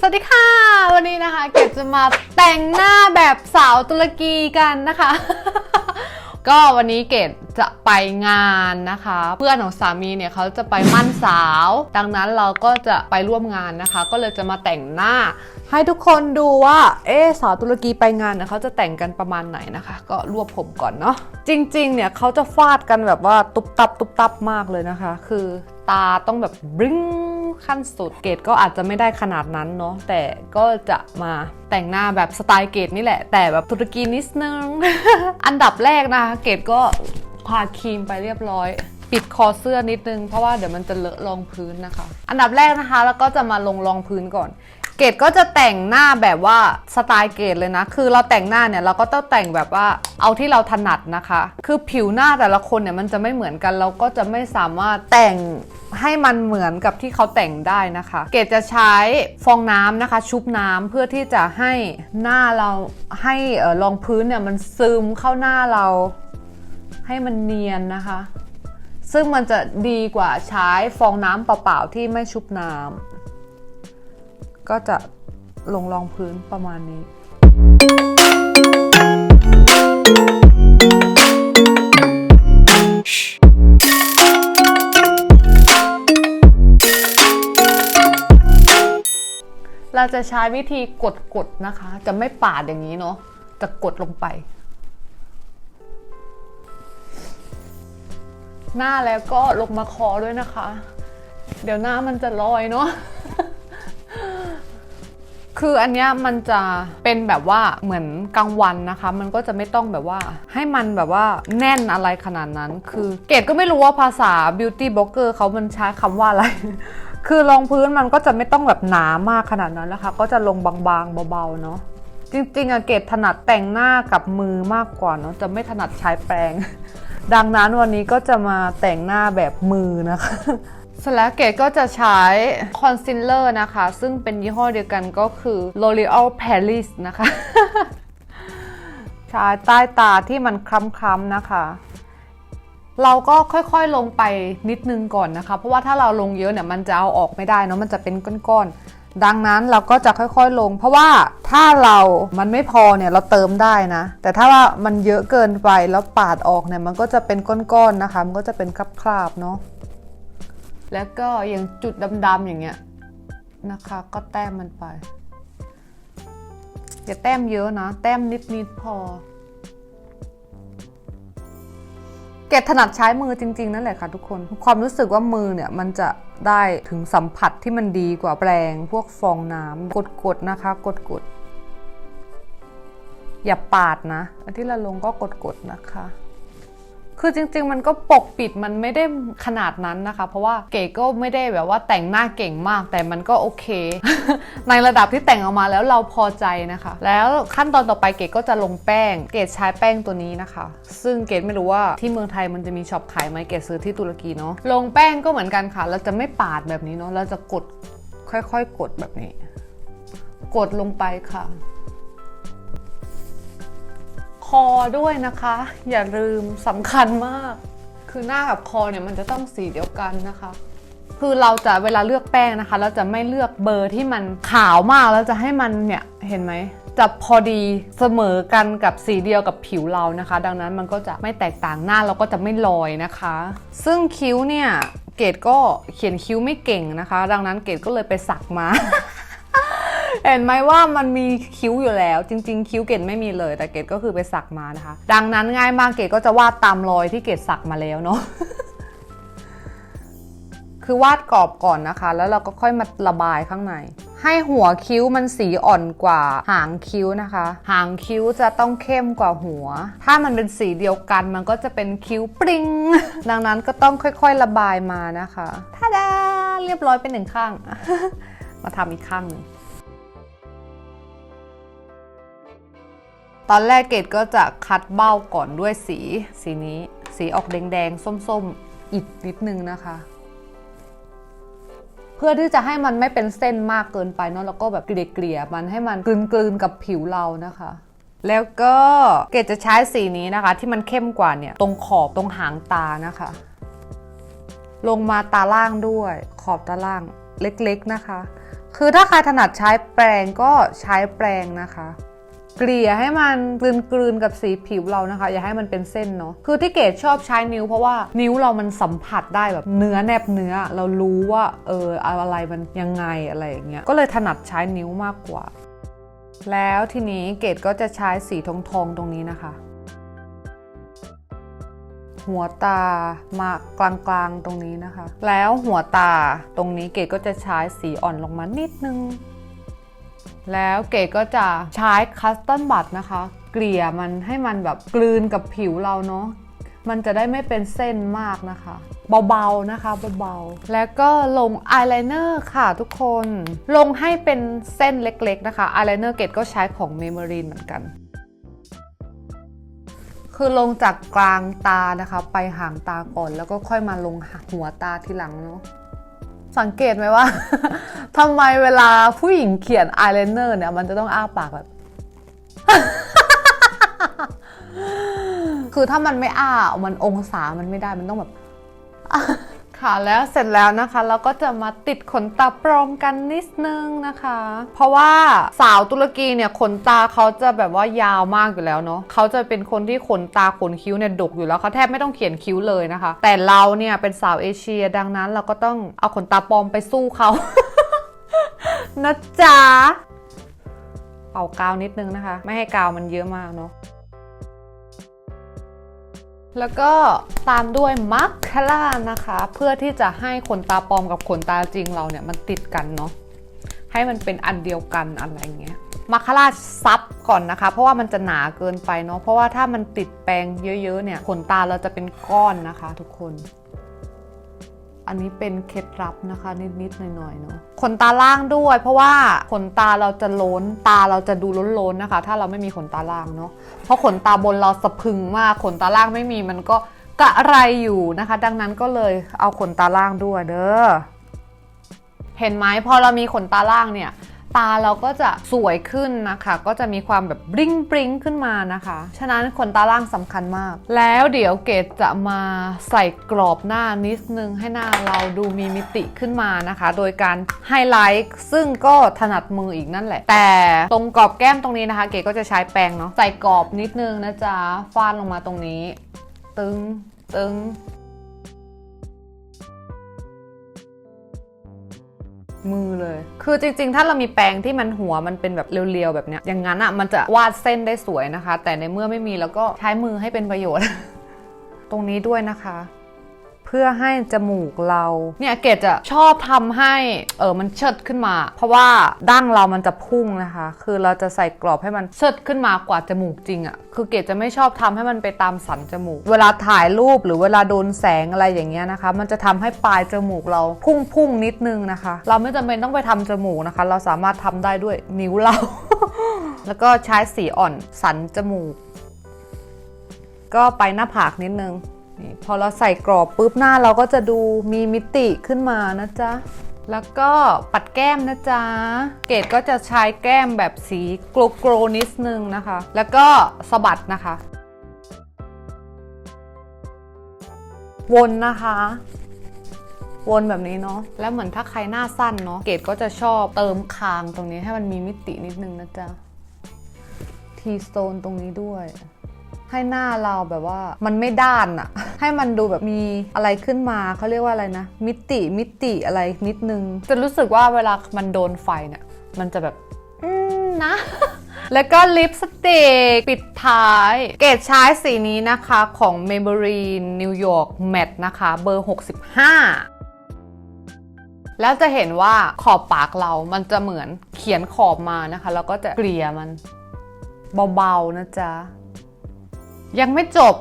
สวัสดีค่ะ วันนี้นะคะ เกดจะมาแต่งหน้าแบบสาวตุรกีกันนะคะ ก็วันนี้เกดจะไปงานนะคะ เพื่อนของสามีเนี่ยเขาจะไปมั่นสาว ดังนั้นเราก็จะไปร่วมงานนะคะ ก็เลยจะมาแต่งหน้า ให้ทุกคนดูว่า เอ๊ะสาวตุรกีไปงานเนี่ยเขาจะแต่งกันประมาณไหนนะคะ ก็รวบผมก่อนเนาะจริง ๆ เนี่ยเขาจะฟาดกันแบบว่าตุบตับตุบตับมากเลยนะคะ คือตาต้องแบบบริ้ง ขั้นสุด เกดก็อาจจะไม่ได้ขนาดนั้นเนาะแต่ก็จะมาแต่งหน้าแบบสไตล์เกดนี่แหละ แต่แบบตุรกีนิดนึง อันดับแรกนะคะ เกดก็ทาครีมไปเรียบร้อย ปิดคอเสื้อนิดนึง เพราะว่าเดี๋ยวมันจะเลอะรองพื้นนะคะ อันดับแรกนะคะ แล้วก็จะมาลงรองพื้นก่อนเกดก็จะแต่งหน้าแบบว่าสไตล์เกดเลยนะ คือเราแต่งหน้าเนี่ยเราก็ต้องแต่งแบบว่าเอาที่เราถนัดนะคะ คือผิวหน้าแต่ละคนเนี่ยมันจะไม่เหมือนกัน เราก็จะไม่สามารถแต่ง ให้มันเหมือนกับที่เขาแต่งได้นะคะ เกดจะใช้ฟองน้ำนะคะ ชุบน้ำเพื่อที่จะให้หน้าเราให้เออรองพื้นเนี่ยมันซึมเข้าหน้าเรา ให้มันเนียนนะคะ ซึ่งมันจะดีกว่าใช้ฟองน้ำเปล่าๆที่ไม่ชุบน้ำก็จะลงรองพื้นประมาณนี้ เราจะใช้วิธีกดๆนะคะ จะไม่ปาดอย่างนี้เนาะจะกดลงไป หน้าแล้วก็ลงมาคอด้วยนะคะ เดี๋ยวหน้ามันจะลอยเนาะคืออันเนี้ยมันจะเป็นแบบว่าเหมือนกลางวันนะคะ มันก็จะไม่ต้องแบบว่า ให้มันแบบว่าแน่นอะไรขนาดนั้น คือเกดก็ไม่รู้ว่าภาษา beauty blogger เขามันใช้คำว่าอะไร คือรองพื้นมันก็จะไม่ต้องแบบหนามากขนาดนั้นนะคะ ก็จะลงบางๆเบาๆเนาะจริงๆอะเกดถนัดแต่งหน้ากับมือมากกว่าเนาะจะไม่ถนัดใช้แปรง ดังนั้นวันนี้ก็จะมาแต่งหน้าแบบมือนะคะเสร็จแล้วเกดก็จะใช้คอนซีลเลอร์นะคะ ซึ่งเป็นยี่ห้อเดียวกันก็คือ L'Oreal Paris นะคะ ใช้ใต้ตาที่มันคล้ำๆนะคะ เราก็ค่อยๆลงไปนิดนึงก่อนนะคะ เพราะว่าถ้าเราลงเยอะเนี่ยมันจะเอาออกไม่ได้เนาะมันจะเป็นก้อนๆดังนั้นเราก็จะค่อยๆลง เพราะว่าถ้าเรามันไม่พอเนี่ยเราเติมได้นะ แต่ถ้าว่ามันเยอะเกินไปแล้วปาดออกเนี่ยมันก็จะเป็นก้อนๆนะคะ มันก็จะเป็นคราบๆเนาะแล้วก็อย่างจุดดำๆอย่างเงี้ยนะคะ ก็แต้มมันไปอย่าแต้มเยอะนะ แต้มนิดๆพอ กดถนัดใช้มือจริง ๆ นั่นแหละค่ะทุกคน ความรู้สึกว่ามือเนี่ยมันจะได้ถึงสัมผัสที่มันดีกว่าแปรงพวกฟองน้ำกดๆนะคะ กดๆอย่าปาดนะ อันที่เราลงก็กดๆนะคะ คือจริง ๆ มันก็ปกปิดมันไม่ได้ขนาดนั้นนะคะ เพราะว่าเก๋ก็ไม่ได้แบบว่าแต่งหน้าเก่งมาก แต่มันก็โอเค ในระดับที่แต่งออกมาแล้วเราพอใจนะคะ แล้วขั้นตอนต่อไปเก๋ก็จะลงแป้ง เก๋ใช้แป้งตัวนี้นะคะ ซึ่งเก๋ไม่รู้ว่าที่เมืองไทยมันจะมีช็อปขายไหมเก๋ซื้อที่ตุรกีเนาะลงแป้งก็เหมือนกันค่ะ เราจะไม่ปาดแบบนี้เนาะเราจะกดค่อยๆ กดแบบนี้ กดลงไปค่ะ คอด้วยนะคะ อย่าลืมสำคัญมาก คือหน้ากับคอเนี่ยมันจะต้องสีเดียวกันนะคะ คือเราจะเวลาเลือกแป้งนะคะ เราจะไม่เลือกเบอร์ที่มันขาวมากแล้วจะให้มันเนี่ยเห็นไหมจะพอดีเสมอกันกับสีเดียวกับผิวเรานะคะ ดังนั้นมันก็จะไม่แตกต่างหน้าเราก็จะไม่ลอยนะคะ ซึ่งคิ้วเนี่ยเกดก็เขียนคิ้วไม่เก่งนะคะ ดังนั้นเกดก็เลยไปสักมา เห็นไหมว่ามันมีคิ้วอยู่แล้ว จริง ๆ คิ้วเกดไม่มีเลย แต่เกดก็คือไปสักมานะคะ ดังนั้นง่ายมากเกดก็จะวาดตามรอยที่เกดสักมาแล้วเนาะคือวาดกรอบก่อนนะคะ แล้วเราก็ค่อยมาระบายข้างใน ให้หัวคิ้วมันสีอ่อนกว่าหางคิ้วนะคะ หางคิ้วจะต้องเข้มกว่าหัว ถ้ามันเป็นสีเดียวกันมันก็จะเป็นคิ้วปริง ดังนั้นก็ต้องค่อยๆระบายมานะคะท่าดาเรียบร้อยเป็นหนึ่งข้าง มาทำอีกข้างหนึ่ง ตอนแรกเกดก็จะคัดเบ้าก่อนด้วยสี สีนี้ สีออกแดงๆ ส้มๆ อิดนิดนึงนะคะ เพื่อที่จะให้มันไม่เป็นเส้นมากเกินไปเนาะแล้วก็แบบเกลี่ยๆมันให้มันกลืนๆกับผิวเรานะคะแล้วก็เกดจะใช้สีนี้นะคะ ที่มันเข้มกว่าเนี่ยตรงขอบตรงหางตานะคะ ลงมาตาล่างด้วย ขอบตาล่างเล็กๆนะคะ คือถ้าใครถนัดใช้แปรงก็ใช้แปรงนะคะ เกลี่ยให้มันกลืนกลืนๆกับสีผิวเรานะคะ อย่าให้มันเป็นเส้นเนาะคือที่เกดชอบใช้นิ้วเพราะว่านิ้วเรามันสัมผัสได้แบบเนื้อแนบเนื้อเรารู้ว่าเอออะไรมันยังไงอะไรอย่างเงี้ยก็เลยถนัดใช้นิ้วมากกว่า แล้วทีนี้เกดก็จะใช้สีทองทองตรงนี้นะคะ หัวตามากลางๆตรงนี้นะคะ แล้วหัวตาตรงนี้เกดก็จะใช้สีอ่อนลงมานิดนึง แล้วเก๋ก็จะใช้คัสตัมบัตนะคะ เกลี่ยมันให้มันแบบกลืนกับผิวเราเนาะมันจะได้ไม่เป็นเส้นมากนะคะ เบาๆนะคะเบาๆแล้วก็ลงอายไลเนอร์ค่ะทุกคน ลงให้เป็นเส้นเล็กๆนะคะอายไลเนอร์เกดก็ใช้ของเมม o รีนเหมือนกัน คือลงจากกลางตานะคะ ไปหางตาก่อนแล้วก็ค่อยมาลงหัวตาทีหลังเนาะ สังเกตไหมว่าทำไมเวลาผู้หญิงเขียนอายไลเนอร์เนี่ย มันจะต้องอ้าปากแบบ คือถ้ามันไม่อ้า มันองศามันไม่ได้มันต้องแบบ ค่ะแล้วเสร็จแล้วนะคะเราก็จะมาติดขนตาปลอมกันนิดนึงนะคะ เพราะว่าสาวตุรกีเนี่ยขนตาเขาจะแบบว่ายาวมากอยู่แล้วเนาะเขาจะเป็นคนที่ขนตาขนคิ้วเนี่ยดกอยู่แล้วเขาแทบไม่ต้องเขียนคิ้วเลยนะคะ แต่เราเนี่ยเป็นสาวเอเชียดังนั้น เราก็ต้องเอาขนตาปลอมไปสู้เขา นะจ๊ะเป่ากาวนิดนึงนะคะ ไม่ให้กาวมันเยอะมากเนาะ แล้วก็ตามด้วยมัคคาร่านะคะ เพื่อที่จะให้ขนตาปลอมกับขนตาจริงเราเนี่ยมันติดกันเนาะให้มันเป็นอันเดียวกันอะไรอย่างเงี้ยมาคาร่าซับก่อนนะคะ เพราะว่ามันจะหนาเกินไปเนาะเพราะว่าถ้ามันติดแปรงเยอะๆเนี่ยขนตาเราจะเป็นก้อนนะคะ ทุกคน อันนี้เป็นเคล็ดลับนะคะ นิดๆหน่อยๆเนาะขนตาล่างด้วย เพราะว่าขนตาเราจะล้นตาเราจะดูล้นๆนะคะ ถ้าเราไม่มีขนตาล่างเนาะเพราะขนตาบนเราสะพึงมากขนตาล่างไม่มีมันก็กะไรอยู่นะคะ ดังนั้นก็เลยเอาขนตาล่างด้วยเด้อเห็นไหมพอเรามีขนตาล่างเนี่ย ตาเราก็จะสวยขึ้นนะคะ ก็จะมีความแบบบริ้งบริ้งขึ้นมานะคะ ฉะนั้นขนตาล่างสำคัญมาก แล้วเดี๋ยวเกดจะมาใส่กรอบหน้านิดนึงให้หน้าเราดูมีมิติขึ้นมานะคะ โดยการไฮไลท์ซึ่งก็ถนัดมืออีกนั่นแหละ แต่ตรงกรอบแก้มตรงนี้นะคะ เกดก็จะใช้แปรงเนาะใส่กรอบนิดนึงนะจ๊ะฟาดลงมาตรงนี้ ตึงตึง มือเลย คือจริง ๆ ถ้าเรามีแปรงที่มันหัวมันเป็นแบบเรียวๆแบบเนี้ย อย่างนั้นอะมันจะวาดเส้นได้สวยนะคะ แต่ในเมื่อไม่มีแล้วก็ใช้มือให้เป็นประโยชน์ ตรงนี้ด้วยนะคะ พื่อให้จมูกเราเนี่ยเกดจะชอบทำให้เออมันเชิดขึ้นมา เพราะว่าดั้งเรามันจะพุ่งนะคะ คือเราจะใส่กรอบให้มันเชิดขึ้นมากว่าจมูกจริงอะ่ะคือเกดจะไม่ชอบทำให้มันไปตามสันจมูก เวลาถ่ายรูปหรือเวลาโดนแสงอะไรอย่างเงี้ยนะคะ มันจะทำให้ปลายจมูกเราพุ่งพุ่งนิดนึงนะคะ เราไม่จำเป็นต้องไปทำจมูกนะคะ เราสามารถทำได้ด้วยนิ้วเรา แล้วก็ใช้สีอ่อนสันจมูก ก็ไปหน้าผากนิดนึง นี่พอเราใส่กรอบปุ๊บหน้าเราก็จะดูมีมิติขึ้นมานะจ๊ะ แล้วก็ปัดแก้มนะจ๊ะ เกดก็จะใช้แก้มแบบสีโกลโกลนิดนึงนะคะ แล้วก็สะบัดนะคะ วนนะคะ วนแบบนี้เนาะ แล้วเหมือนถ้าใครหน้าสั้นเนาะ เกดก็จะชอบเติมคางตรงนี้ให้มันมีมิตินิดนึงนะจ๊ะ ทีสโตนตรงนี้ด้วย ให้หน้าเราแบบว่ามันไม่ด้านอะให้มันดูแบบมีอะไรขึ้นมาเขาเรียกว่าอะไรนะ มิติมิติอะไรนิดนึงจะรู้สึกว่าเวลามันโดนไฟเนี่ยมันจะแบบอืมนะ แล้วก็ลิปสติกปิดท้าย เกรดใช้สีนี้นะคะของ Maybelline New York Matte นะคะเบอร์ 65แล้วจะเห็นว่าขอบปากเรามันจะเหมือนเขียนขอบมานะคะ แล้วก็จะเกลี่ยมันเบาๆนะจ๊ะ ยังไม่จบ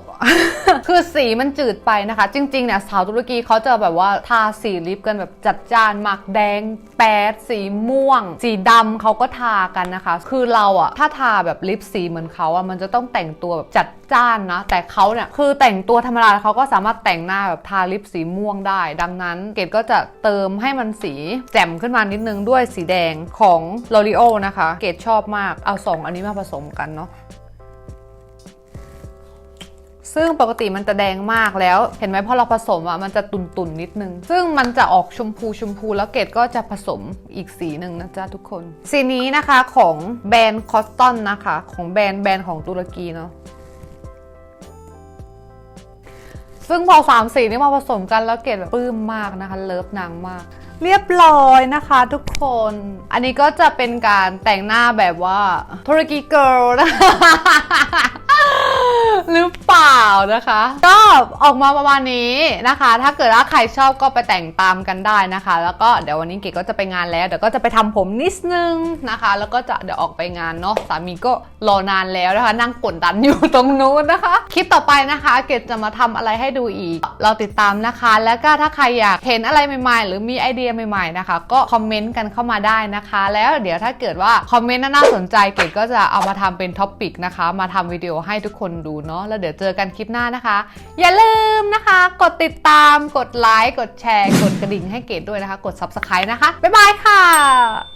คือสีมันจืดไปนะคะ จริงๆเนี่ยสาวตุรกีเขาจะแบบว่าทาสีลิปกันแบบจัดจ้านมากแดง แป๊ด สีม่วง สีดำเขาก็ทากันนะคะ คือเราอะถ้าทาแบบลิปสีเหมือนเขาอะมันจะต้องแต่งตัวแบบจัดจ้านนะ แต่เขาเนี่ยคือแต่งตัวธรรมดาเขาก็สามารถแต่งหน้าแบบทาลิปสีม่วงได้ ดังนั้นเกดก็จะเติมให้มันสีแจ่มขึ้นมานิดนึงด้วยสีแดงของ L'Oreal นะคะ เกดชอบมากเอาสองอันนี้มาผสมกันเนาะ ซึ่งปกติมันจะแดงมากแล้ว เห็นไหมพอเราผสมอะมันจะตุ่นๆนิดนึง ซึ่งมันจะออกชมพูชมพูแล้วเกดก็จะผสมอีกสีหนึ่งนะจ๊ะทุกคน สีนี้นะคะของแบรนด์คอสตอนนะคะ ของแบรนด์แบรนด์ของตุรกีเนาะซึ่งพอสามสีนี้มาผสมกันแล้วเกดแบบปลื้มมากนะคะ เลิฟนางมากเรียบร้อยนะคะทุกคน อันนี้ก็จะเป็นการแต่งหน้าแบบว่าตุรกีเกิร์ลนะคะ หรือเปล่านะคะ ก็ออกมาประมาณนี้นะคะ ถ้าเกิดว่าใครชอบก็ไปแต่งตามกันได้นะคะ แล้วก็เดี๋ยววันนี้เก๋ก็จะไปงานแล้วเดี๋ยวก็จะไปทำผมนิดนึงนะคะ แล้วก็จะเดี๋ยวออกไปงานเนาะสามีก็รอนานแล้วนะคะ นั่งกดดันอยู่ตรงนู้นนะคะ คลิปต่อไปนะคะ เกดจะมาทำอะไรให้ดูอีก เราติดตามนะคะ แล้วก็ถ้าใครอยากเห็นอะไรใหม่ๆ หรือมีไอเดียใหม่ๆนะคะ ก็คอมเมนต์กันเข้ามาได้นะคะ แล้วเดี๋ยวถ้าเกิดว่าคอมเมนต์น่าสนใจเกดก็จะเอามาทำเป็นท็อปิกนะคะ มาทำวิดีโอให้ทุกคนดูเนาะนาะแล้วเดี๋ยวเจอกันคลิปหน้านะคะ อย่าลืมนะคะ กดติดตามกดไลค์กดแชร์ กดกระดิ่งให้เกดด้วยนะคะ กด subscribe นะคะ บ๊ายบายค่ะ